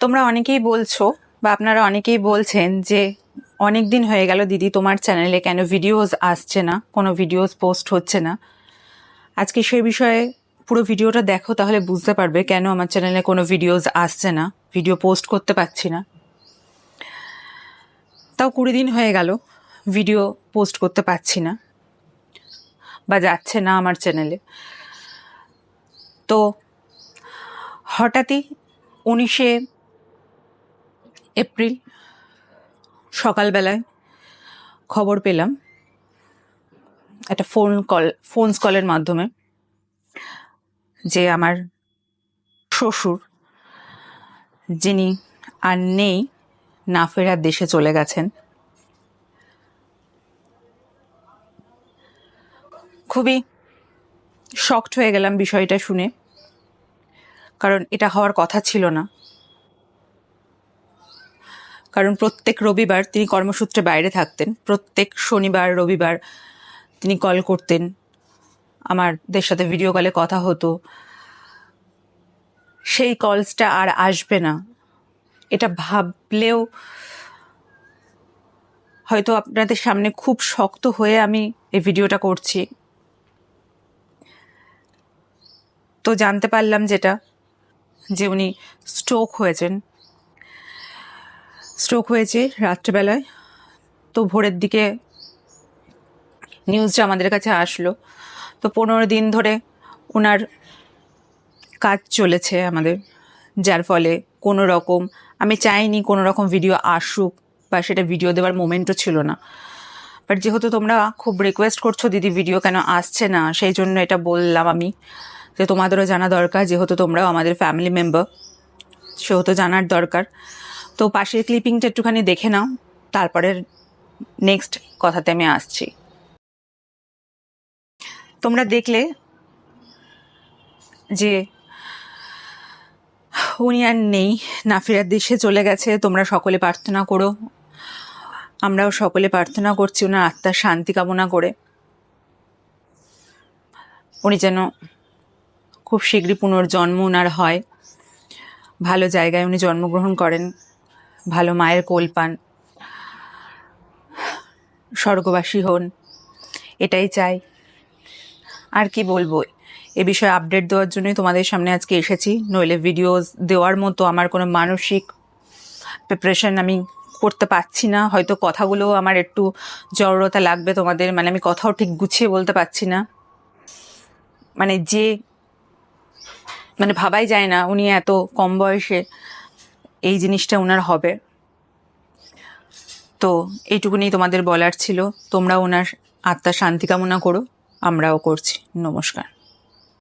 তোমরা অনেকেই বলছো, বা আপনারা অনেকেই বলছেন যে অনেক দিন হয়ে গেল দিদি তোমার চ্যানেলে কেন ভিডিওস আসছে না, কোনো ভিডিওস পোস্ট হচ্ছে না। আজকে সেই বিষয়ে পুরো ভিডিওটা দেখো, তাহলে বুঝতে পারবে কেন আমার চ্যানেলে কোনো ভিডিওস আসছে না ভিডিও পোস্ট করতে পারছি না। তাও কুড়ি দিন হয়ে গেল ভিডিও পোস্ট করতে পারছি না, বা যাচ্ছে না আমার চ্যানেলে তো হঠাৎই উনিশে এপ্রিল, সকালবেলায় খবর পেলাম। একটা ফোন কল ফোনস কলের মাধ্যমে যে আমার শ্বশুর, যিনি আর নেই, না ফেরার দেশে চলে গেছেন। খুবই শক্ট হয়ে গেলাম বিষয়টা শুনে, কারণ এটা হওয়ার কথা ছিল না। কারণ প্রত্যেক রবিবার তিনি কর্মসূত্রে বাইরে থাকতেন। প্রত্যেক শনিবার, রবিবার তিনি কল করতেন। আমাদের সাথে ভিডিও কলে কথা হতো। সেই কলসটা আর আসবে না। এটা ভাবলেও হয়তো আপনাদের সামনে খুব শক্ত হয়ে আমি এই ভিডিওটা করছি। তো জানতে পারলাম যেটা, যে উনি স্ট্রোক হয়েছেন। স্ট্রোক হয়েছে রাত্রেবেলায়। তো ভোরের দিকে নিউজটা আমাদের কাছে আসলো। তো পনেরো দিন ধরে ওনার কাজ চলেছে আমাদের, যার ফলে কোনো রকম, আমি চাইনি কোনো রকম ভিডিও আসুক বা সেটা ভিডিও দেওয়ার মোমেন্টও ছিল না। বাট যেহেতু তোমরা খুব রিকোয়েস্ট করছ, দিদি ভিডিও কেন আসছে না, সেই জন্য এটা বললাম আমি যে তোমাদেরও জানা দরকার, যেহেতু তোমরাও আমাদের ফ্যামিলি মেম্বার সেহেতু জানার দরকার। তো পাশের ক্লিপিংটা একটুখানি দেখে নাও তারপরে নেক্সট কথাতে আমি আসছি। তোমরা দেখলে যে উনি আর নেই নাফিরার দেশে চলে গেছে, তোমরা সকলে প্রার্থনা করো। আমরাও সকলে প্রার্থনা করছি ওনার আত্মার শান্তি কামনা করে। উনি যেন খুব শীঘ্রই পুনর্জন্ম ওনার হয়। ভালো জায়গায় উনি জন্মগ্রহণ করেন। ভালো মায়ের কোল পান। স্বর্গবাসী হন, এটাই চাই। আর কি বলব, এ বিষয়ে আপডেট দেওয়ার জন্যই তোমাদের সামনে আজকে এসেছি। নইলে ভিডিওস দেওয়ার মতো আমার কোনো মানসিক প্রিপারেশন আমি করতে পারছি না। হয়তো কথাগুলো আমার একটু জড়তা লাগবে তোমাদের মানে আমি কথাও ঠিক গুছিয়ে বলতে পারছি না। মানে যে মানে ভাবাই যায় না উনি এত কম বয়সে। এই জিনিসটা ওনার হবে। তো এইটুকুনি তোমাদের বলার ছিল। তোমরা ওনার আত্মার শান্তি কামনা করো। আমরাও করছি। নমস্কার।